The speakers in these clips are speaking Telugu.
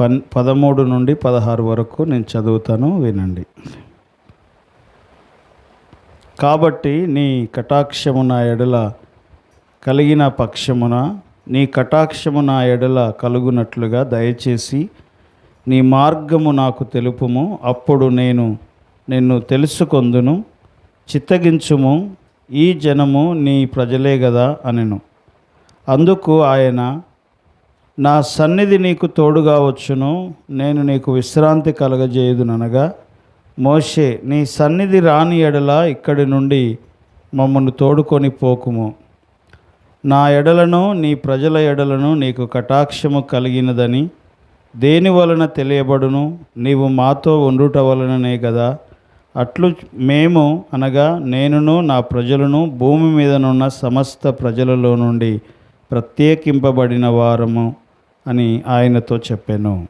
పన్ పదమూడు నుండి పదహారు వరకు నేను చదువుతాను వినండి. కాబట్టి నీ కటాక్షము నా ఎడల కలిగిన పక్షమున నీ కటాక్షము నా ఎడల కలుగునట్లుగా దయచేసి నీ మార్గము నాకు తెలుపుము. అప్పుడు నేను నిన్ను తెలుసుకొందును చిత్తగించుము. ఈ జనము నీ ప్రజలే గదా అనెను. అందుకు ఆయన నా సన్నిధి నీకు తోడుగా వచ్చును నేను నీకు విశ్రాంతి కలగజేయుదుననగా మోషే నీ సన్నిధి రాని ఎడల ఇక్కడి నుండి మమ్మల్ని తోడుకొని పోకుము. నా ఎడలను నీ ప్రజల ఎడలను నీకు కటాక్షము కలిగినదని దేని వలన తెలియబడును? నీవు మాతో ఉండుట వలననే కదా అట్లు మేము అనగా నేనును నా ప్రజలను భూమి మీదనున్న సమస్త ప్రజలలో నుండి ప్రత్యేకింపబడిన వారము. అని ఆయనతో చెప్పాను.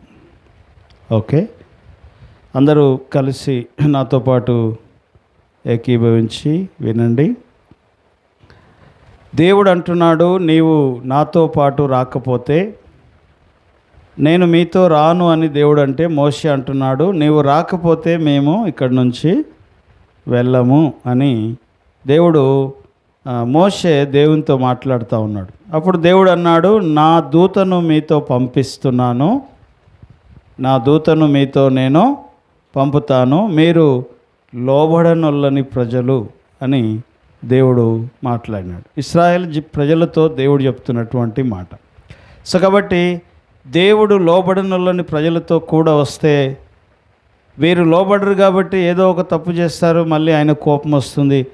ఓకే? అందరూ కలిసి నాతో పాటు ఏకీభవించి వినండి. దేవుడు అంటున్నాడు నీవు నాతో పాటు రాకపోతే నేను మీతో రాను అని దేవుడు అంటే మోషి అంటున్నాడు నీవు రాకపోతే మేము ఇక్కడి నుంచి వెళ్ళము అని దేవుడు మోషే దేవునితో మాట్లాడుతూ ఉన్నాడు. అప్పుడు దేవుడు అన్నాడు నా దూతను మీతో పంపిస్తున్నాను. నా దూతను మీతో నేను పంపుతాను. మీరు లోబడనొల్లని ప్రజలు అని దేవుడు మాట్లాడినాడు. ఇస్రాయల్ ప్రజలతో దేవుడు చెప్తున్నటువంటి మాట. సో కాబట్టి దేవుడు లోబడనొల్లని ప్రజలతో కూడా వస్తే వీరు లోబడరు కాబట్టి ఏదో ఒక తప్పు చేస్తారు మళ్ళీ ఆయన కోపం వస్తుంది.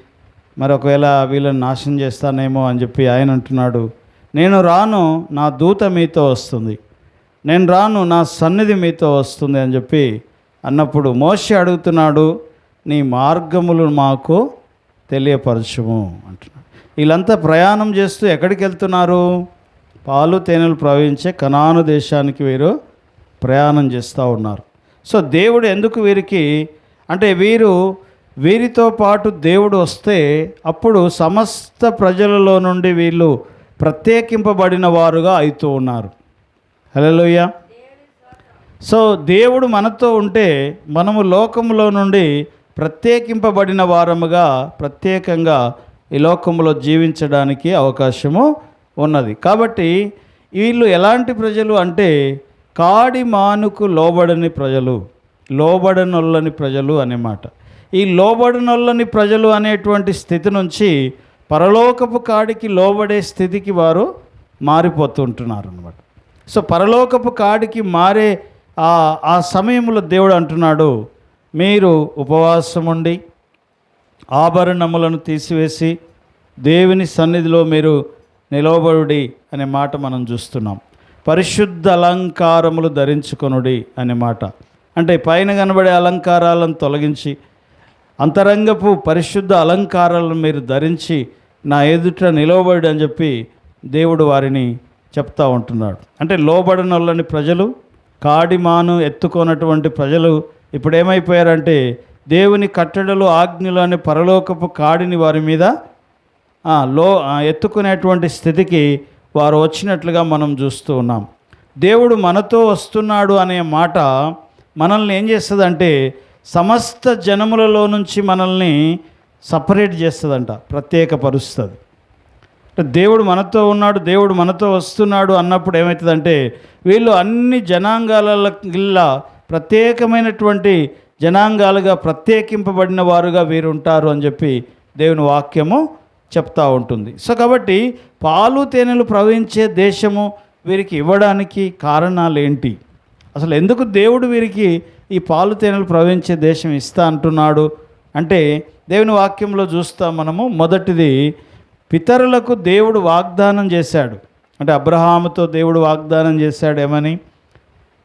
మరి ఒకవేళ వీళ్ళని నాశనం చేస్తానేమో అని చెప్పి ఆయన అంటున్నాడు. నేను రాను నా దూత మీతో వస్తుంది. నేను రాను నా సన్నిధి మీతో వస్తుంది అని చెప్పి అన్నప్పుడు మోషి అడుగుతున్నాడు నీ మార్గములు మాకు తెలియపరచుము అంటున్నాడు. వీళ్ళంతా ప్రయాణం చేస్తూ ఎక్కడికి వెళ్తున్నారు? పాలు తేనెలు ప్రవహించే కనాను దేశానికి వీరు ప్రయాణం చేస్తూ ఉన్నారు. సో దేవుడు ఎందుకు వీరికి అంటే వీరు వీరితో పాటు దేవుడు వస్తే అప్పుడు సమస్త ప్రజలలో నుండి వీళ్ళు ప్రత్యేకింపబడిన వారుగా అవుతూ ఉన్నారు. హలోయ సో దేవుడు మనతో ఉంటే మనము లోకంలో నుండి ప్రత్యేకింపబడిన వారముగా ప్రత్యేకంగా ఈ లోకంలో జీవించడానికి అవకాశము ఉన్నది. కాబట్టి వీళ్ళు ఎలాంటి ప్రజలు అంటే కాడి మానుకు లోబడని ప్రజలు లోబడనొల్లని ప్రజలు అనే మాట. ఈ లోబడినొల్లని ప్రజలు అనేటువంటి స్థితి నుంచి పరలోకపు కాడికి లోబడే స్థితికి వారు మారిపోతుంటున్నారు అనమాట సో పరలోకపు కాడికి మారే ఆ ఆ సమయంలో దేవుడు అంటున్నాడు మీరు ఉపవాసం ఉండి ఆభరణములను తీసివేసి దేవుని సన్నిధిలో మీరు నిలవబడుడి అనే మాట మనం చూస్తున్నాం. పరిశుద్ధ అలంకారములు ధరించుకొనుడి అనే మాట. అంటే పైన కనబడే అలంకారాలను తొలగించి అంతరంగపు పరిశుద్ధ అలంకారాలను మీరు ధరించి నా ఎదుట నిలవబడి అని చెప్పి దేవుడు వారిని చెప్తా ఉంటున్నాడు. అంటే లోబడనొల్లని ప్రజలు కాడిమాను ఎత్తుకోనటువంటి ప్రజలు ఇప్పుడు ఏమైపోయారంటే దేవుని కట్టడలు ఆజ్ఞలు అనే పరలోకపు కాడిని వారి మీద లో ఎత్తుకునేటువంటి స్థితికి వారు వచ్చినట్లుగా మనం చూస్తూ ఉన్నాం. దేవుడు మనతో వస్తున్నాడు అనే మాట మనల్ని ఏం చేస్తుందంటే సమస్త జనములలో నుంచి మనల్ని సపరేట్ చేస్తుందంట ప్రత్యేకపరుస్తుంది అంటే దేవుడు మనతో ఉన్నాడు దేవుడు మనతో వస్తున్నాడు అన్నప్పుడు ఏమవుతుందంటే వీళ్ళు అన్ని జనాంగాలకిల్లా ప్రత్యేకమైనటువంటి జనాంగాలుగా ప్రత్యేకింపబడిన వారుగా వీరు ఉంటారు అని చెప్పి దేవుని వాక్యము చెప్తా ఉంటుంది. సో కాబట్టి పాలు తేనెలు ప్రవహించే దేశము వీరికి ఇవ్వడానికి కారణాలు ఏంటి అసలు ఎందుకు దేవుడు వీరికి ఈ పాలు తేనెలు ప్రవహించే దేశం ఇస్తా అంటున్నాడు. అంటే దేవుని వాక్యంలో చూస్తాం మనము. మొదటిది పితరులకు దేవుడు వాగ్దానం చేశాడు. అంటే అబ్రహాముతో దేవుడు వాగ్దానం చేశాడు ఏమని?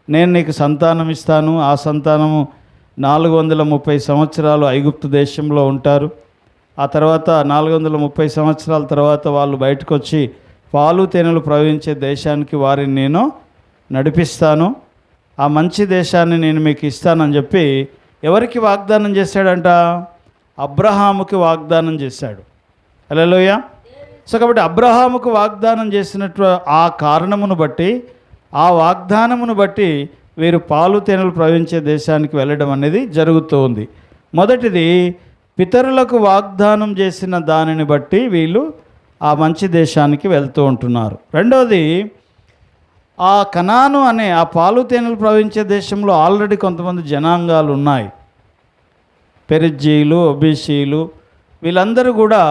నేను నీకు సంతానం ఇస్తాను. ఆ సంతానము నాలుగు వందల ముప్పై సంవత్సరాలు ఐగుప్తు దేశంలో ఉంటారు. ఆ తర్వాత నాలుగు వందల ముప్పై సంవత్సరాల తర్వాత వాళ్ళు బయటకు వచ్చి పాలు తేనెలు ప్రవహించే దేశానికి వారిని నేను నడిపిస్తాను. ఆ మంచి దేశాన్ని నేను మీకు ఇస్తానని చెప్పి ఎవరికి వాగ్దానం చేశాడంట? అబ్రహాముకి వాగ్దానం చేశాడు. హలోయ సో కాబట్టి అబ్రహాముకు వాగ్దానం చేసినట్టు ఆ కారణమును బట్టి ఆ వాగ్దానమును బట్టి వీరు పాలు తేనెలు ప్రవహించే దేశానికి వెళ్ళడం అనేది జరుగుతూ ఉంది. మొదటిది పితరులకు వాగ్దానం చేసిన దానిని బట్టి వీళ్ళు ఆ మంచి దేశానికి వెళ్తూ ఉంటున్నారు. రెండవది ఆ కనాను అనే ఆ పాలు తేనెలు ప్రవహించే దేశంలో ఆల్రెడీ కొంతమంది జనాంగాలు ఉన్నాయి. పెరిజీలు ఒబీసీలు వీళ్ళందరూ కూడా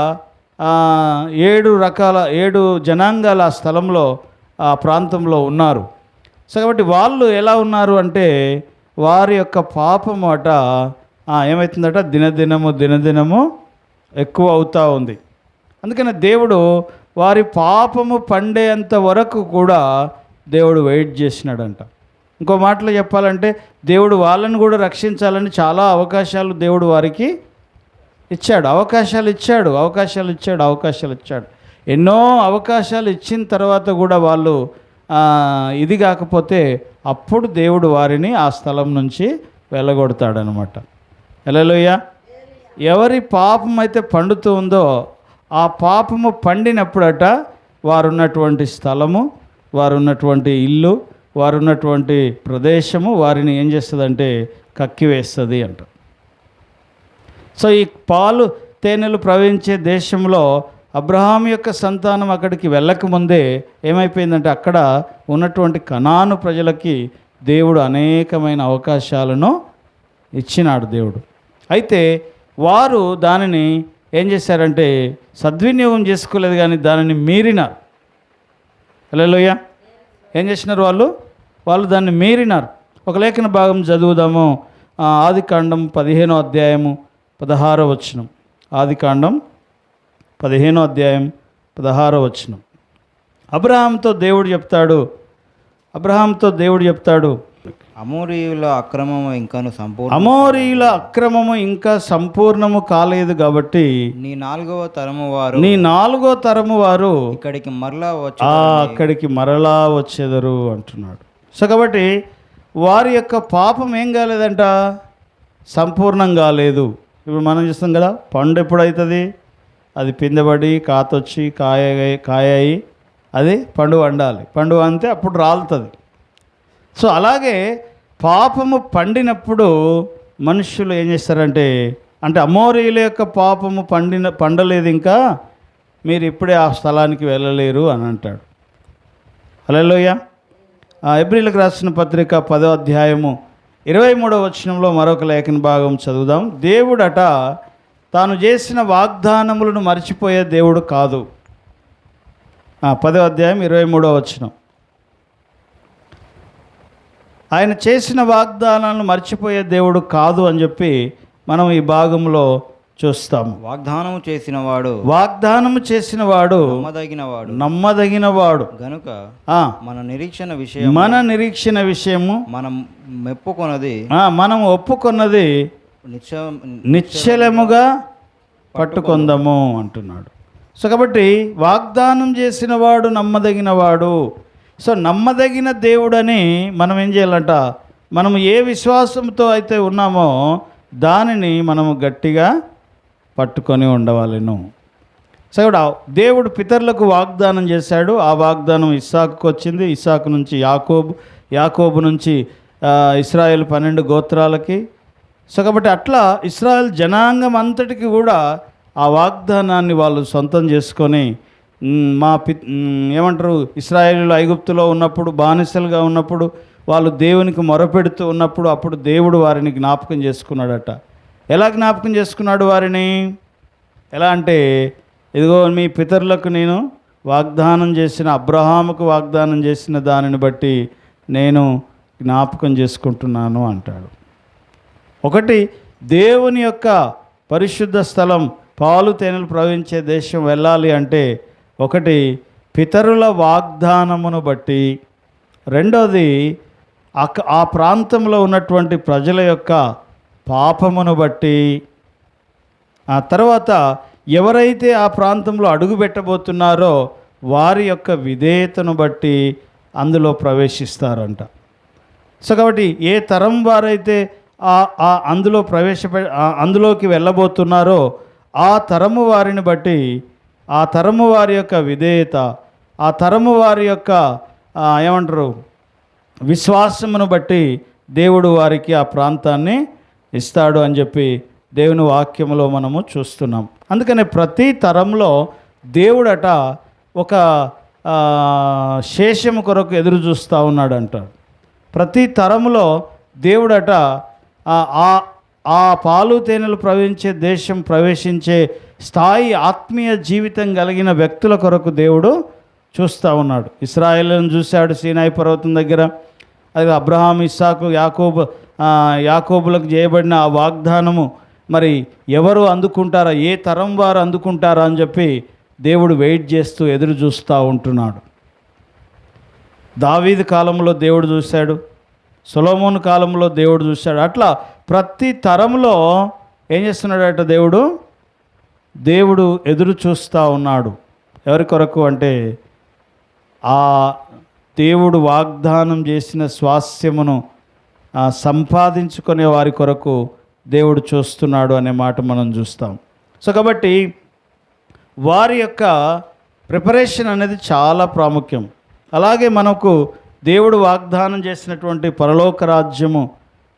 ఏడు రకాల ఏడు జనాంగాలు ఆ స్థలంలో ఆ ప్రాంతంలో ఉన్నారు. సో కాబట్టి వాళ్ళు ఎలా ఉన్నారు అంటే వారి యొక్క పాపం అట ఏమవుతుందట దినదినము దినదినము ఎక్కువ అవుతూ ఉంది. అందుకని దేవుడు వారి పాపము పండేంత వరకు కూడా దేవుడు వెయిట్ చేసినాడంట. ఇంకో మాటలో చెప్పాలంటే దేవుడు వాళ్ళని కూడా రక్షించాలని చాలా అవకాశాలు దేవుడు వారికి ఇచ్చాడు. అవకాశాలు ఇచ్చాడు అవకాశాలు ఇచ్చాడు అవకాశాలు ఇచ్చాడు. ఎన్నో అవకాశాలు ఇచ్చిన తర్వాత కూడా వాళ్ళు ఇది కాకపోతే అప్పుడు దేవుడు వారిని ఆ స్థలం నుంచి వెళ్ళగొడతాడనమాట. ఎలలోయ ఎవరి పాపం అయితే పండుతూ ఉందో ఆ పాపము పండినప్పుడట వారున్నటువంటి స్థలము వారు ఉన్నటువంటి ఇల్లు వారు ఉన్నటువంటి ప్రదేశము వారిని ఏం చేస్తుందంటే కక్కివేస్తుంది అంట. సో ఈ పాలు తేనెలు ప్రవహించే దేశంలో అబ్రహాం యొక్క సంతానం అక్కడికి వెళ్ళకముందే ఏమైపోయిందంటే అక్కడ ఉన్నటువంటి కనాను ప్రజలకి దేవుడు అనేకమైన అవకాశాలను ఇచ్చినాడు దేవుడు. అయితే వారు దానిని ఏం చేశారంటే సద్వినియోగం చేసుకోలేదు కానీ దానిని మీరినారు. హలోయ ఏం చేసినారు వాళ్ళు? వాళ్ళు దాన్ని మీరినారు. ఒక లేఖన భాగం చదువుదాము. ఆది కాండం పదిహేనో అధ్యాయము పదహారో వచనం. ఆదికాండం పదిహేనో అధ్యాయం పదహారో వచనం. అబ్రహాంతో దేవుడు చెప్తాడు. అబ్రహాంతో దేవుడు చెప్తాడు. అమోరీయుల అక్రమము ఇంకాను సంపూర్ణ అమోరీయుల అక్రమము ఇంకా సంపూర్ణము కాలేదు కాబట్టి నీ నాలుగవ తరము వారు నీ నాలుగో తరము వారు ఇక్కడికి మరలా వచ్చి అక్కడికి మరలా వచ్చేదరు అంటున్నాడు. సో కాబట్టి వారి యొక్క పాపం ఏం కాలేదంట? సంపూర్ణం కాలేదు. ఇప్పుడు మనం చూస్తాం కదా పండు ఎప్పుడవుతుంది అది పిందెబడి కాతొచ్చి కాయ కాయ అయి అది పండు వండాలి. పండు అంతే అప్పుడు రాలుతుంది. సో అలాగే పాపము పండినప్పుడు మనుషులు ఏం చేస్తారంటే అంటే అమోరీల యొక్క పాపము పండిన పండలేదు ఇంకా మీరు ఇప్పుడే ఆ స్థలానికి వెళ్ళలేరు అని అంటాడు. హలోయ ఎబ్రిల్కి రాసిన పత్రిక పదో అధ్యాయము ఇరవై మూడవ వచనంలో మరొక లేఖన భాగం చదువుదాం. దేవుడట తాను చేసిన వాగ్దానములను మర్చిపోయే దేవుడు కాదు. పదో అధ్యాయం ఇరవై మూడవ వచనం. ఆయన చేసిన వాగ్దానాలను మర్చిపోయే దేవుడు కాదు అని చెప్పి మనం ఈ భాగంలో చూస్తాము. వాగ్దానము చేసిన వాడు వాగ్దానము చేసిన వాడు నమ్మదగిన వాడు నమ్మదగిన వాడు గనుక ఆ, మన నిరీక్షణ విషయం మన నిరీక్షణ విషయము మనం మెప్పుకొనది ఆ, మనం ఒప్పుకున్నది నిశ్చలముగా పట్టుకొందము అంటున్నాడు. సో కాబట్టి వాగ్దానం చేసిన వాడు నమ్మదగిన వాడు సో నమ్మదగిన దేవుడని మనం ఏం చేయాలంట? మనం ఏ విశ్వాసంతో అయితే ఉన్నామో దానిని మనము గట్టిగా పట్టుకొని ఉండవాలను. సో ఇక్కడ దేవుడు పితరులకు వాగ్దానం చేశాడు. ఆ వాగ్దానం ఇస్సాకుకు వచ్చింది. ఇస్సాకు నుంచి యాకోబు యాకోబు నుంచి ఆ, ఇస్రాయేల్ పన్నెండు గోత్రాలకి. సో కాబట్టి అట్లా ఇస్రాయల్ జనాంగం అంతటికి కూడా ఆ వాగ్దానాన్ని వాళ్ళు సొంతం చేసుకొని మా పి ఏమంటారు ఇస్రాయేలీలు ఐగుప్తులో ఉన్నప్పుడు బానిసలుగా ఉన్నప్పుడు వాళ్ళు దేవునికి మొరపెడుతూ ఉన్నప్పుడు అప్పుడు దేవుడు వారిని జ్ఞాపకం చేసుకున్నాడట. ఎలా జ్ఞాపకం చేసుకున్నాడు వారిని? ఎలా అంటే ఇదిగో మీ పితరులకు నేను వాగ్దానం చేసిన అబ్రహాముకు వాగ్దానం చేసిన దానిని బట్టి నేను జ్ఞాపకం చేసుకుంటున్నాను అంటాడు. ఒకటి దేవుని యొక్క పరిశుద్ధ స్థలం పాలు తేనెలు ప్రవహించే దేశం వెళ్ళాలి అంటే ఒకటి పితరుల వాగ్దానమును బట్టి రెండోది అక్క ఆ ప్రాంతంలో ఉన్నటువంటి ప్రజల యొక్క పాపమును బట్టి. ఆ తర్వాత ఎవరైతే ఆ ప్రాంతంలో అడుగు పెట్టబోతున్నారో వారి యొక్క విధేయతను బట్టి అందులో ప్రవేశిస్తారంట. సో కాబట్టి ఏ తరం వారైతే ఆ అందులో ప్రవేశపె అందులోకి వెళ్ళబోతున్నారో ఆ తరము వారిని బట్టి ఆ తరము వారి యొక్క విధేయత ఆ తరము వారి యొక్క ఏమంటారు విశ్వాసమును బట్టి దేవుడు వారికి ఆ ప్రాంతాన్ని ఇస్తాడు అని చెప్పి దేవుని వాక్యములో మనము చూస్తున్నాం. అందుకనే ప్రతి తరంలో దేవుడట ఒక ఆ, శేషము కొరకు ఎదురు చూస్తూ ఉన్నాడంట. ప్రతి తరములో దేవుడట ఆ పాలు తేనెలు ప్రవహించే దేశం ప్రవేశించే స్థాయి ఆత్మీయ జీవితం కలిగిన వ్యక్తుల కొరకు దేవుడు చూస్తూ ఉన్నాడు. ఇస్రాయేల్ను చూశాడు సీనాయి పర్వతం దగ్గర. అది అబ్రహాం ఇస్సాకు యాకోబు యాకోబులకు చేయబడిన ఆ వాగ్దానము మరి ఎవరు అందుకుంటారా ఏ తరం వారు అందుకుంటారా అని చెప్పి దేవుడు వెయిట్ చేస్తూ ఎదురు చూస్తూ ఉంటున్నాడు. దావీదు కాలంలో దేవుడు చూశాడు. సొలోమోన్ కాలంలో దేవుడు చూశాడు. అట్లా ప్రతి తరంలో ఏం చేస్తున్నాడట దేవుడు? దేవుడు ఎదురు చూస్తూ ఉన్నాడు. ఎవరి కొరకు అంటే ఆ దేవుడు వాగ్దానం చేసిన స్వాస్థ్యమును సంపాదించుకునే వారి కొరకు దేవుడు చూస్తున్నాడు అనే మాట మనం చూస్తాం. సో కాబట్టి వారి యొక్క ప్రిపరేషన్ అనేది చాలా ప్రాముఖ్యం. అలాగే మనకు దేవుడు వాగ్దానం చేసినటువంటి పరలోక రాజ్యము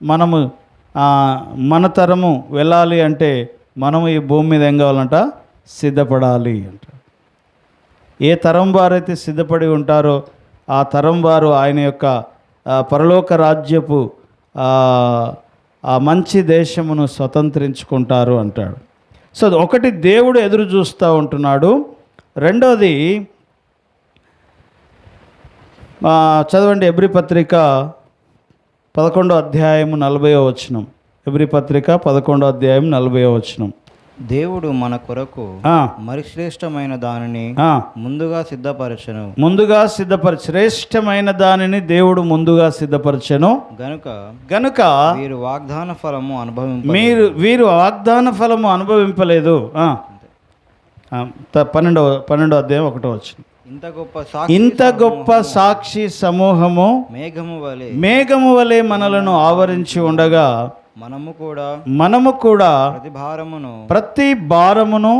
మనము మన తరము వెళ్ళాలి అంటే మనము ఈ భూమి మీద ఏం కావాలంట? సిద్ధపడాలి అంట. ఏ తరం వారైతే సిద్ధపడి ఉంటారో ఆ తరం వారు ఆయన యొక్క పరలోక రాజ్యపు ఆ, మంచి దేశమును స్వతంత్రించుకుంటారు అంటాడు. సో అది ఒకటి దేవుడు ఎదురు చూస్తూ ఉంటున్నాడు. రెండోది చదవండి ఎబ్రి పత్రిక పదకొండో అధ్యాయము నలభైవ వచనం. ఎబ్రి పత్రిక పదకొండో అధ్యాయం నలభైవ వచనం. దేవుడు మన కొరకు మరి శ్రేష్టమైన దానిని. ముందుగా సిద్ధపరచను. ముందుగా సిద్ధపర శ్రేష్టమైన దానిని దేవుడు ముందుగా సిద్ధపరచెను. గనుక గనుక వీరు వాగ్దాన ఫలము అనుభవింప మీరు వీరు వాగ్దాన ఫలము అనుభవింపలేదు. పన్నెండవ పన్నెండవ అధ్యాయం ఒకటో వచ్చిన ఇంత గొప్ప సాక్షి ఇంత గొప్ప సాక్షి సమూహము మేఘము వలె. మేఘము వలె మనలను ఆవరించి ఉండగా మనము కూడా మనము కూడా ప్రతి భారమును ప్రతి భారమును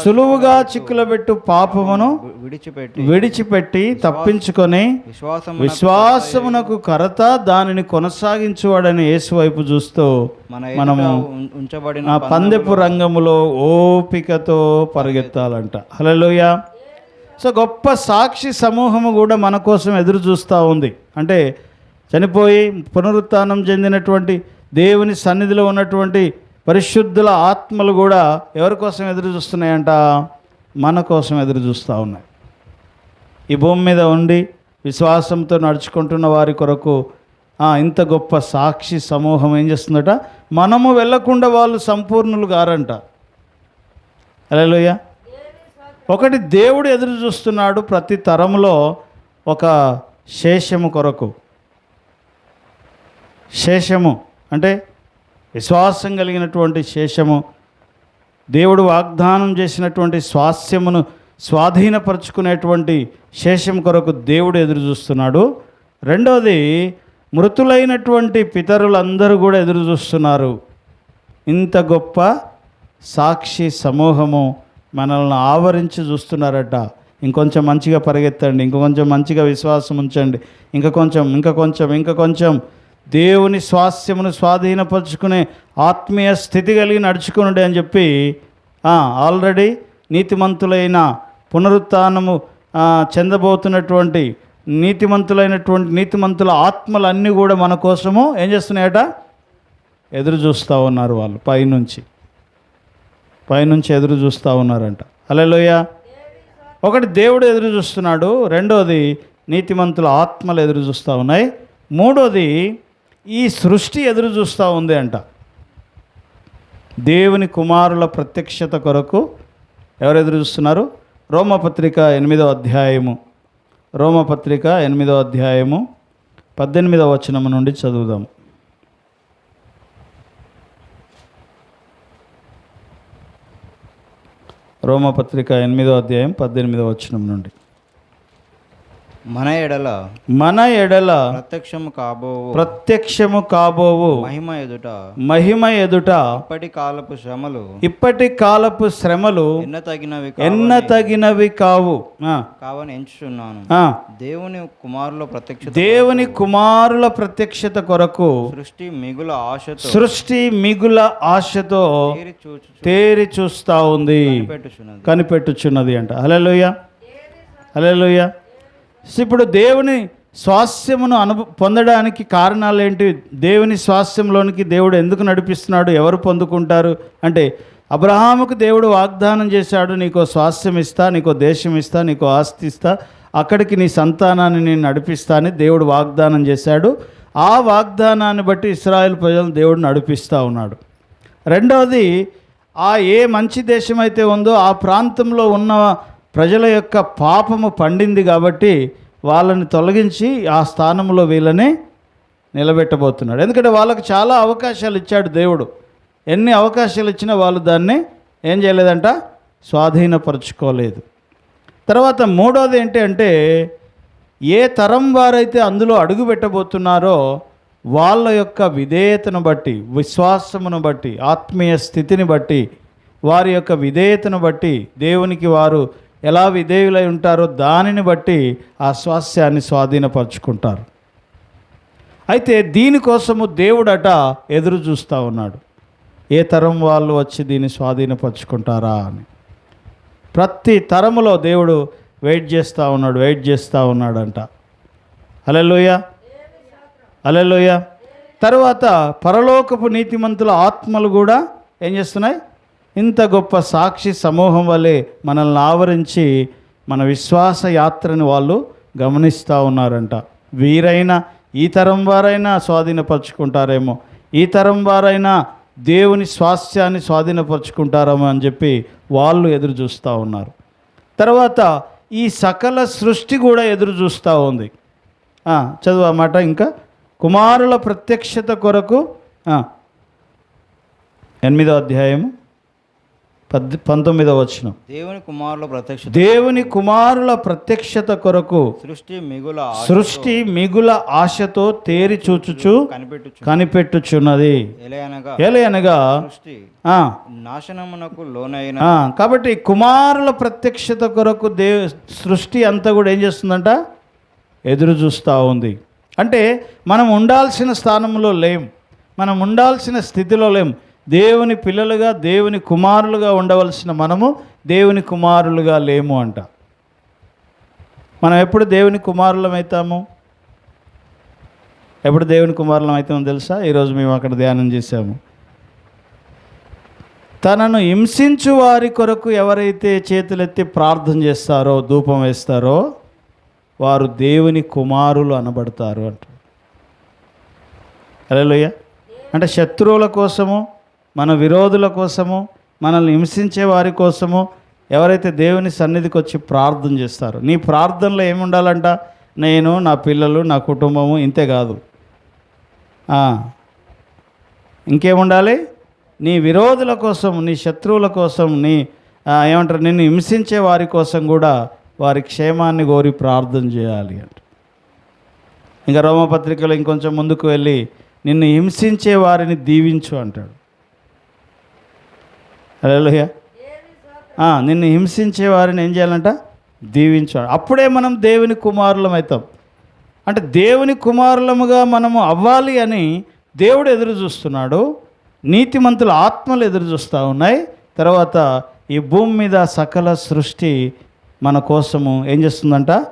సులువుగా చిక్కులబెట్టు పాపమును విడిచిపెట్టి విడిచిపెట్టి తప్పించుకొని విశ్వాసము విశ్వాసమునకు కరత దానిని కొనసాగించువాడని యేసు వైపు చూస్తూ మన మనము ఉంచబడిన పందెపు రంగములో ఓపికతో పరిగెత్తాలంట. హలోయ సో గొప్ప సాక్షి సమూహము కూడా మన కోసం ఎదురు చూస్తూ ఉంది. అంటే చనిపోయి పునరుత్నం చెందినటువంటి దేవుని సన్నిధిలో ఉన్నటువంటి పరిశుద్ధుల ఆత్మలు కూడా ఎవరి కోసం ఎదురు చూస్తున్నాయంట? మన కోసం ఎదురు చూస్తూ ఉన్నాయి. ఈ భూమి మీద ఉండి విశ్వాసంతో నడుచుకుంటున్న వారి కొరకు ఇంత గొప్ప సాక్షి సమూహం ఏం చేస్తుందట? మనము వెళ్ళకుండా వాళ్ళు సంపూర్ణులు గారంట అలలోయ ఒకటి దేవుడు ఎదురు చూస్తున్నాడు ప్రతి తరంలో ఒక శేషము కొరకు. శేషము అంటే విశ్వాసం కలిగినటువంటి శేషము. దేవుడు వాగ్దానం చేసినటువంటి స్వాస్యమును స్వాధీనపరుచుకునేటువంటి శేషం కొరకు దేవుడు ఎదురు చూస్తున్నాడు. రెండవది మృతులైనటువంటి పితరులందరూ కూడా ఎదురు చూస్తున్నారు. ఇంత గొప్ప సాక్షి సమూహము మనల్ని ఆవరించి చూస్తున్నారట. ఇంకొంచెం మంచిగా పరిగెత్తండి ఇంకొంచెం మంచిగా విశ్వాసం ఉంచండి ఇంకా కొంచెం ఇంకా కొంచెం ఇంకా కొంచెం. దేవుని స్వాస్యమును స్వాధీనపరుచుకునే ఆత్మీయ స్థితి కలిగి నడుచుకునుండి అని చెప్పి ఆల్రెడీ నీతిమంతులైన పునరుత్నము చెందబోతున్నటువంటి నీతిమంతులైనటువంటి నీతిమంతుల ఆత్మలన్నీ కూడా మన కోసము ఏం చేస్తున్నాయట? ఎదురు చూస్తూ ఉన్నారు వాళ్ళు పైనుంచి. పైనుంచి ఎదురు చూస్తూ ఉన్నారంట. అలెలోయ ఒకటి దేవుడు ఎదురు చూస్తున్నాడు రెండోది నీతిమంతుల ఆత్మలు ఎదురు చూస్తూ ఉన్నాయి మూడోది ఈ సృష్టి ఎదురు చూస్తూ ఉంది అంట. దేవుని కుమారుల ప్రత్యక్షత కొరకు ఎవరు ఎదురు చూస్తున్నారు? రోమపత్రిక ఎనిమిదో అధ్యాయము. రోమపత్రిక ఎనిమిదో అధ్యాయము పద్దెనిమిదవ వచనము నుండి చదువుదాం రోమపత్రిక ఎనిమిదో అధ్యాయం పద్దెనిమిదో వచనం నుండి. మన ఎడల మన ఎడల ప్రత్యక్షము కాబోవు. ప్రత్యక్షము కాబోవు. మహిమ ఎదుట. మహిమ ఎదుట. ఇప్పటి కాలపు శ్రమలు. ఇప్పటి కాలపు శ్రమలు ఎన్న తగినవి ఎన్న తగినవి కావు. కావని ఎంచుచున్నాను. దేవుని కుమారుల ప్రత్యక్ష దేవుని కుమారుల ప్రత్యక్షత కొరకు సృష్టి మిగుల ఆశతో. సృష్టి మిగుల ఆశతో తీరి చూస్తా ఉంది. పెట్టుచున్నది కనిపెట్టుచున్నది అంట. హలోయ హలోయ ఇప్పుడు దేవుని స్వాస్థ్యమును అను పొందడానికి కారణాలు ఏంటి దేవుని స్వాస్థ్యంలోనికి దేవుడు ఎందుకు నడిపిస్తున్నాడు? ఎవరు పొందుకుంటారు? అంటే అబ్రహాముకు దేవుడు వాగ్దానం చేశాడు నీకో స్వాస్థ్యం ఇస్తా నీకో దేశం ఇస్తా నీకో ఆస్తి ఇస్తా అక్కడికి నీ సంతానాన్ని నేను నడిపిస్తా అని దేవుడు వాగ్దానం చేశాడు. ఆ వాగ్దానాన్ని బట్టి ఇస్రాయల్ ప్రజలను దేవుడు నడిపిస్తూ ఉన్నాడు. రెండవది ఆ ఏ మంచి దేశం అయితే ఉందో ఆ ప్రాంతంలో ఉన్న ప్రజల యొక్క పాపము పండింది కాబట్టి వాళ్ళని తొలగించి ఆ స్థానంలో వీళ్ళని నిలబెట్టబోతున్నాడు. ఎందుకంటే వాళ్ళకు చాలా అవకాశాలు ఇచ్చాడు దేవుడు. ఎన్ని అవకాశాలు ఇచ్చినా వాళ్ళు దాన్ని ఏం చేయలేదంట? స్వాధీనపరచుకోలేదు. తర్వాత మూడోది ఏంటి అంటే ఏ తరం వారైతే అందులో అడుగు పెట్టబోతున్నారో వాళ్ళ యొక్క విధేయతను బట్టి విశ్వాసమును బట్టి ఆత్మీయ స్థితిని బట్టి వారి యొక్క విధేయతను బట్టి దేవునికి వారు ఎలా విధేయులై ఉంటారో దానిని బట్టి ఆ స్వాస్యాన్ని స్వాధీనపరచుకుంటారు. అయితే దీనికోసము దేవుడట ఎదురు చూస్తూ ఉన్నాడు. ఏ తరం వాళ్ళు వచ్చి దీన్ని స్వాధీనపరచుకుంటారా అని. ప్రతి తరములో దేవుడు వెయిట్ చేస్తూ ఉన్నాడు వెయిట్ చేస్తూ ఉన్నాడంట. అలెలోయ అలెలోయ తర్వాత పరలోకపు నీతిమంతుల ఆత్మలు కూడా ఏం చేస్తున్నాయి? ఇంత గొప్ప సాక్షి సమూహం వలె మనల్ని ఆవరించి మన విశ్వాస యాత్రని వాళ్ళు గమనిస్తూ ఉన్నారంట. వీరైనా ఈ తరం వారైనా స్వాధీనపరచుకుంటారేమో. ఈ తరం వారైనా దేవుని స్వాస్థ్యాన్ని స్వాధీనపరచుకుంటారేమో అని చెప్పి వాళ్ళు ఎదురు చూస్తూ ఉన్నారు. తర్వాత ఈ సకల సృష్టి కూడా ఎదురు చూస్తూ ఉంది. చదువు అన్నమాట ఇంకా. కుమారుల ప్రత్యక్షత కొరకు ఎనిమిదో అధ్యాయము. పద్ పంతొమ్మిదో వచ్చిన దేవుని కుమారుల ప్రత్యక్ష దేవుని కుమారుల ప్రత్యక్షత కొరకు సృష్టి మిగుల సృష్టి మిగుల ఆశతో తేరి చూచుచు కనిపెట్టుచు కనిపెట్టుచున్నది. ఎలయనగా నాశనమునకు లోనైన కాబట్టి కుమారుల ప్రత్యక్షత కొరకు దే సృష్టి అంతా కూడా ఏం చేస్తుందంట? ఎదురు చూస్తూ ఉంది. అంటే మనం ఉండాల్సిన స్థానంలో లేం. మనం ఉండాల్సిన స్థితిలో లేం. దేవుని పిల్లలుగా దేవుని కుమారులుగా ఉండవలసిన మనము దేవుని కుమారులుగా లేము అంట. మనం ఎప్పుడు దేవుని కుమారులమవుతాము ఎప్పుడు దేవుని కుమారులం అవుతామో తెలుసా ఈరోజు మేము అక్కడ ధ్యానం చేశాము. తనను హింసించు వారి కొరకు ఎవరైతే చేతులెత్తి ప్రార్థన చేస్తారో ధూపం వేస్తారో వారు దేవుని కుమారులు అనబడతారు అంట. అలెలుయ్య అంటే శత్రువుల కోసము మన విరోధుల కోసము మనల్ని హింసించే వారి కోసము ఎవరైతే దేవుని సన్నిధికి వచ్చి ప్రార్థన చేస్తారో నీ ప్రార్థనలో ఏముండాలంట? నేను నా పిల్లలు నా కుటుంబము ఇంతే కాదు. ఇంకేముండాలి? నీ విరోధుల కోసం నీ శత్రువుల కోసం నీ ఏమంటారు నిన్ను హింసించే వారి కోసం కూడా వారి క్షేమాన్ని కోరి ప్రార్థన చేయాలి అంట. ఇంకా రోమపత్రికలో ఇంకొంచెం ముందుకు వెళ్ళి నిన్ను హింసించే వారిని దీవించు అంటాడు. హలోయ నిన్ను హింసించే వారిని ఏం చేయాలంట? దీవించాడు అప్పుడే మనం దేవుని కుమారులం అవుతాం. అంటే దేవుని కుమారులముగా మనము అవ్వాలి అని దేవుడు ఎదురు చూస్తున్నాడు. నీతిమంతుల ఆత్మలు ఎదురు చూస్తూ ఉన్నాయి. తర్వాత ఈ భూమి మీద సకల సృష్టి మన కోసము ఏం చేస్తుందంట?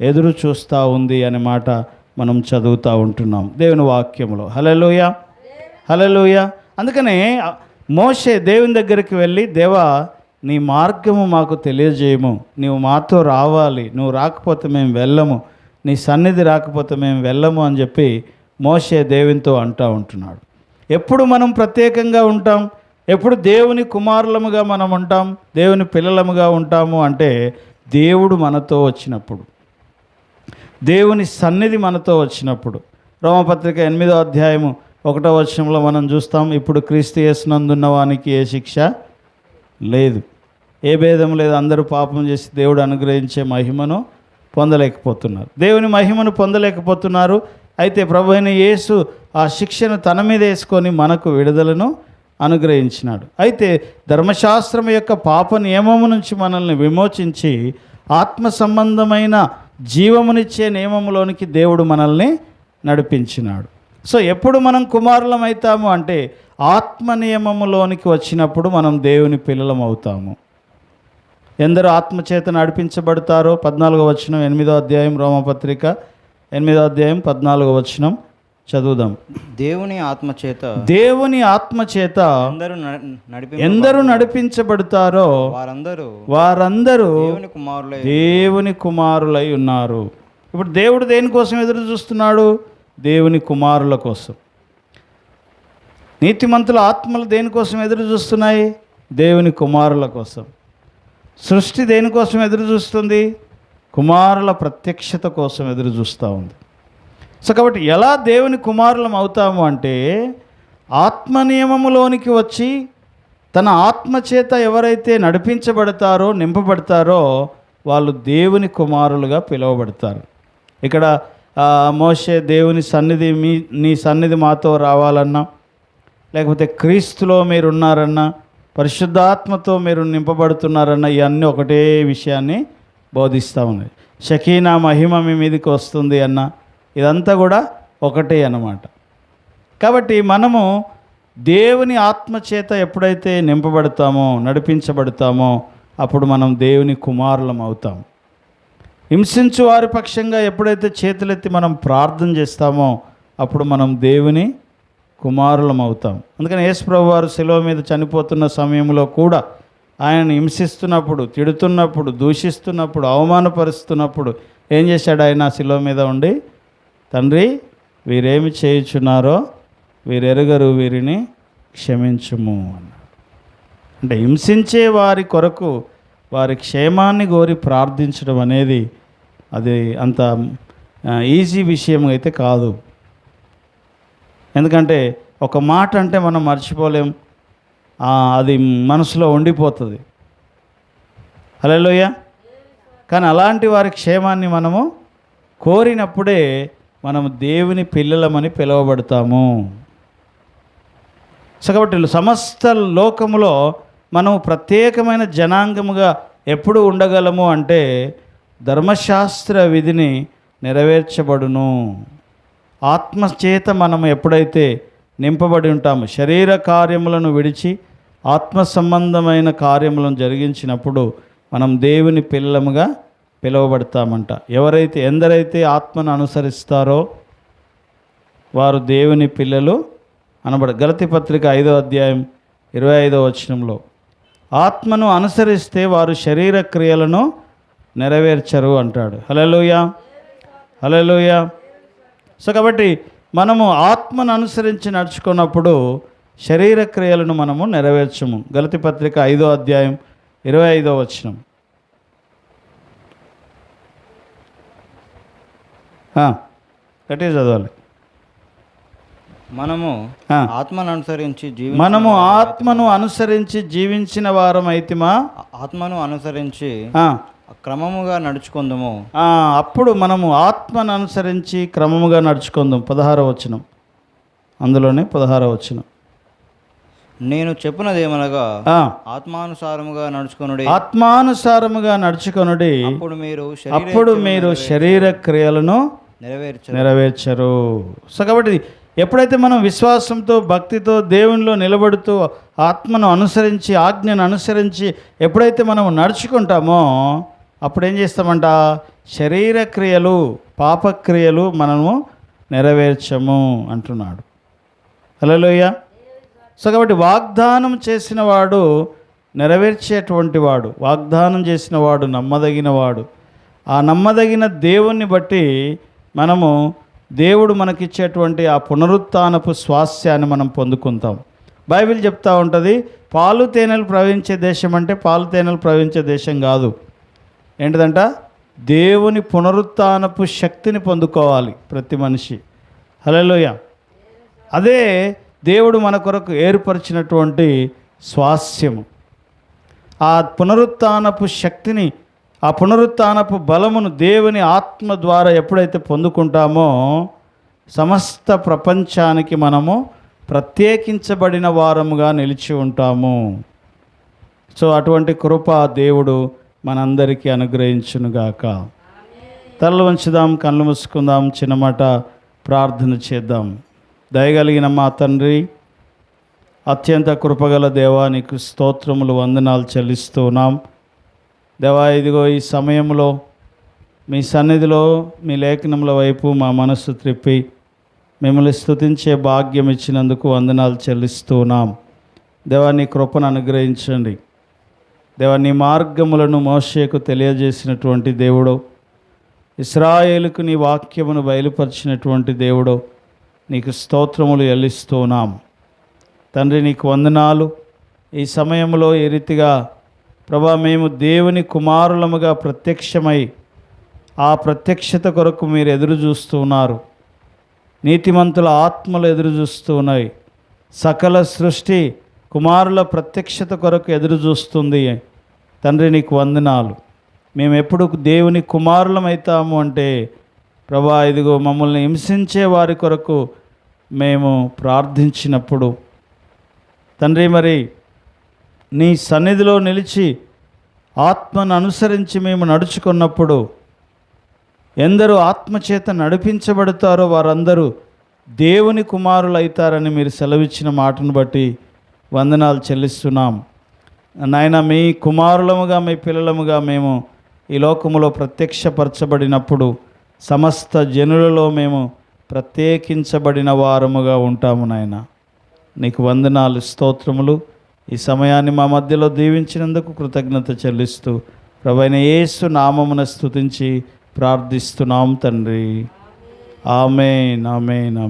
ఎదురు చూస్తూ ఉంది అనే మాట మనం చదువుతూ ఉంటున్నాం దేవుని వాక్యంలో హలలోయ హలలోయ అందుకనే మోషే దేవుని దగ్గరికి వెళ్ళి దేవా నీ మార్గము మాకు తెలియజేయము. నువ్వు మాతో రావాలి. నువ్వు రాకపోతే మేము వెళ్ళము. నీ సన్నిధి రాకపోతే మేము వెళ్ళము అని చెప్పి మోషే దేవునితో అంటూ ఉంటున్నాడు. ఎప్పుడు మనం ప్రత్యేకంగా ఉంటాం? ఎప్పుడు దేవుని కుమారులముగా మనం ఉంటాం? దేవుని పిల్లలముగా ఉంటాము అంటే దేవుడు మనతో వచ్చినప్పుడు. దేవుని సన్నిధి మనతో వచ్చినప్పుడు. రోమపత్రిక ఎనిమిదో అధ్యాయము ఒకటో వచనంలో మనం చూస్తాం ఇప్పుడు క్రీస్తు యేసునందున్న వానికి ఏ శిక్ష లేదు. ఏ భేదం లేదు. అందరూ పాపం చేసి దేవుడు అనుగ్రహించే మహిమను పొందలేకపోతున్నారు. దేవుని మహిమను పొందలేకపోతున్నారు. అయితే ప్రభు అయిన యేసు ఆ శిక్షను తన మీద వేసుకొని మనకు విడుదలను అనుగ్రహించినాడు. అయితే ధర్మశాస్త్రం యొక్క పాప నియమము నుంచి మనల్ని విమోచించి ఆత్మ సంబంధమైన జీవమునిచ్చే నియమములోనికి దేవుడు మనల్ని నడిపించినాడు. సో ఎప్పుడు మనం కుమారులం అవుతాము అంటే ఆత్మ నియమములోనికి వచ్చినప్పుడు మనం దేవుని పిల్లలం అవుతాము. ఎందరో ఆత్మచేత నడిపించబడతారో పద్నాలుగో వచనం ఎనిమిదో అధ్యాయం రోమపత్రిక ఎనిమిదో అధ్యాయం పద్నాలుగో వచనం చదువుదాం. దేవుని ఆత్మ చేత దేవుని ఆత్మచేత అందరూ ఎందరూ నడిపించబడతారో వారందరూ వారందరూ దేవుని కుమారులై దేవుని కుమారులై ఉన్నారు. ఇప్పుడు దేవుడు దేనికోసం ఎదురు చూస్తున్నాడు? దేవుని కుమారుల కోసం. నీతిమంతుల ఆత్మలు దేనికోసం ఎదురు చూస్తున్నాయి? దేవుని కుమారుల కోసం. సృష్టి దేనికోసం ఎదురు చూస్తుంది? కుమారుల ప్రత్యక్షత కోసం ఎదురు చూస్తూ ఉంది. సో కాబట్టి ఎలా దేవుని కుమారులం అవుతాము అంటే ఆత్మ నియమములోనికి వచ్చి తన ఆత్మ చేత ఎవరైతే నడిపించబడతారో నింపబడతారో వాళ్ళు దేవుని కుమారులుగా పిలువబడతారు. ఇక్కడ మోసే మోషే దేవుని సన్నిధి మీ నీ సన్నిధి మాతో రావాలన్నా లేకపోతే క్రీస్తులో మీరు ఉన్నారన్నా పరిశుద్ధాత్మతో మీరు నింపబడుతున్నారన్న ఇవన్నీ ఒకటే విషయాన్ని బోధిస్తూ ఉన్నాయి షకీనా మహిమ మీ మీదకి వస్తుంది అన్న ఇదంతా కూడా ఒకటే అన్నమాట. కాబట్టి మనము దేవుని ఆత్మ చేత ఎప్పుడైతే నింపబడతామో నడిపించబడతామో అప్పుడు మనం దేవుని కుమారులం అవుతాము హింసించు వారి పక్షంగా ఎప్పుడైతే చేతులెత్తి మనం ప్రార్థన చేస్తామో అప్పుడు మనం దేవుని కుమారులం అవుతాం. అందుకని యేసుప్రభు వారు శిలువ మీద చనిపోతున్న సమయంలో కూడా ఆయన హింసిస్తున్నప్పుడు తిడుతున్నప్పుడు దూషిస్తున్నప్పుడు అవమానపరుస్తున్నప్పుడు ఏం చేశాడు ఆయన శిలువ మీద ఉండి? తండ్రి వీరేమి చేయుచున్నారో వీరెరుగరు వీరిని క్షమించుము అన్నాడు. అంటే హింసించే వారి కొరకు వారి క్షేమాన్ని కోరి ప్రార్థించడం అనేది అది అంత ఈజీ విషయం అయితే కాదు. ఎందుకంటే ఒక మాట అంటే మనం మర్చిపోలేం. అది మనసులో ఉండిపోతుంది. హలోయ కానీ అలాంటి వారి క్షేమాన్ని మనము కోరినప్పుడే మనము దేవుని పిల్లలమని పిలువబడతాము. సో కాబట్టి సమస్త లోకములో మనము ప్రత్యేకమైన జనాంగముగా ఎప్పుడు ఉండగలము అంటే ధర్మశాస్త్ర విధిని నెరవేర్చబడును. ఆత్మచేత మనం ఎప్పుడైతే నింపబడి ఉంటామో శరీర కార్యములను విడిచి ఆత్మ సంబంధమైన కార్యములను జరిగించినప్పుడు మనం దేవుని పిల్లముగా పిలువబడతామంట. ఎవరైతే ఎందరైతే ఆత్మను అనుసరిస్తారో వారు దేవుని పిల్లలు అనబడ గలతి పత్రిక ఐదో అధ్యాయం ఇరవై ఐదో వచనంలో ఆత్మను అనుసరిస్తే వారు శరీర క్రియలను నెరవేర్చరు అంటాడు. హలోయ హలోయ సో కాబట్టి మనము ఆత్మను అనుసరించి నడుచుకున్నప్పుడు శరీర క్రియలను మనము నెరవేర్చము. గలతి పత్రిక ఐదో అధ్యాయం ఇరవై ఐదో వచనం. ఆ, గట్టిగా చదవాలి. మనము. ఆత్మను అనుసరించి జీవి మనము ఆత్మను అనుసరించి జీవించిన వారం అయితిమా ఆత్మను అనుసరించి క్రమముగా నడుచుకుందాము. ఆ, అప్పుడు మనము ఆత్మను అనుసరించి క్రమముగా నడుచుకుందాం. పదహారో వచనం. అందులోనే పదహారో వచనం. నేను చెప్పినదేమనగా ఆ, ఆత్మానుసారముగా నడుచుకొనుడి. ఆత్మానుసారముగా నడుచుకొనుడి. అప్పుడు మీరు అప్పుడు మీరు శరీర క్రియలను నెరవేర్చ నెరవేర్చరు. సో కాబట్టి ఎప్పుడైతే మనం విశ్వాసంతో భక్తితో దేవునిలో నిలబడుతూ ఆత్మను అనుసరించి ఆజ్ఞను అనుసరించి ఎప్పుడైతే మనం నడుచుకుంటామో అప్పుడు ఏం చేస్తామంట? శరీర క్రియలు పాపక్రియలు మనము నెరవేర్చము అంటున్నాడు. హలోయ సో కాబట్టి వాగ్దానం చేసిన వాడు నెరవేర్చేటువంటి వాడు వాగ్దానం చేసిన వాడు నమ్మదగిన వాడు ఆ నమ్మదగిన దేవుణ్ణి బట్టి మనము దేవుడు మనకిచ్చేటువంటి ఆ పునరుత్నపు స్వాస్యాన్ని మనం పొందుకుంటాం. బైబిల్ చెప్తా ఉంటుంది పాలు తేనెలు ప్రవహించే దేశం అంటే పాలు తేనెలు ప్రవహించే దేశం కాదు. ఏంటిదంట? దేవుని పునరుత్నపు శక్తిని పొందుకోవాలి ప్రతి మనిషి. హలోయ అదే దేవుడు మన కొరకు ఏర్పరిచినటువంటి స్వాస్యము ఆ పునరుత్నపు శక్తిని ఆ పునరుత్నపు బలమును దేవుని ఆత్మ ద్వారా ఎప్పుడైతే పొందుకుంటామో సమస్త ప్రపంచానికి మనము ప్రత్యేకించబడిన వారముగా నిలిచి ఉంటాము. సో అటువంటి కృప దేవుడు మనందరికీ అనుగ్రహించునుగాక. తలలు వంచుదాం కళ్ళు మూసుకుందాం చిన్నమాట ప్రార్థన చేద్దాం. దయగలిగిన మా తండ్రి అత్యంత కృపగల దేవానికి స్తోత్రములు వందనాలు చెల్లిస్తున్నాం దేవా ఇదిగో ఈ సమయంలో మీ సన్నిధిలో మీ లేఖనముల వైపు మా మనస్సు త్రిప్పి మిమ్మల్ని స్థుతించే భాగ్యం ఇచ్చినందుకు వందనాలు చెల్లిస్తున్నాం. దేవా నీ కృపను అనుగ్రహించండి. దేవా నీ మార్గములను మోషేకు తెలియజేసినటువంటి దేవుడు ఇస్రాయేలుకు నీ వాక్యమును బయలుపరిచినటువంటి దేవుడు నీకు స్తోత్రములు ఎల్లిస్తున్నాం తండ్రి నీకు వందనాలు. ఈ సమయంలో ఏ రీతిగా ప్రభా మేము దేవుని కుమారులముగా ప్రత్యక్షమై ఆ ప్రత్యక్షత కొరకు మీరు ఎదురు చూస్తున్నారు నీతిమంతుల ఆత్మలు ఎదురు చూస్తూ ఉన్నాయి. సకల సృష్టి కుమారుల ప్రత్యక్షత కొరకు ఎదురు చూస్తుంది. తండ్రి నీకు వందనాలు. మేము ఎప్పుడు దేవుని కుమారులమవుతాము అంటే ప్రభా ఇదిగో మమ్మల్ని హింసించే వారి కొరకు మేము ప్రార్థించినప్పుడు. తండ్రి మరి నీ సన్నిధిలో నిలిచి ఆత్మను అనుసరించి మేము నడుచుకున్నప్పుడు ఎందరూ ఆత్మచేత నడిపించబడతారో వారందరూ దేవుని కుమారులు అవుతారని మీరు సెలవిచ్చిన మాటను బట్టి వందనాలు చెల్లిస్తున్నాం. నాయన మీ కుమారులముగా మీ పిల్లలముగా మేము ఈ లోకములో ప్రత్యక్షపరచబడినప్పుడు సమస్త జనులలో మేము ప్రత్యేకించబడిన వారముగా ఉంటాము నాయన. నీకు వందనాలు స్తోత్రములు. ఈ సమయాన్ని మా మధ్యలో దీవించినందుకు కృతజ్ఞత చెల్లిస్తూ ప్రభైన యేసు నామమున స్థుతించి ప్రార్థిస్తున్నాం తండ్రి. ఆమె నామే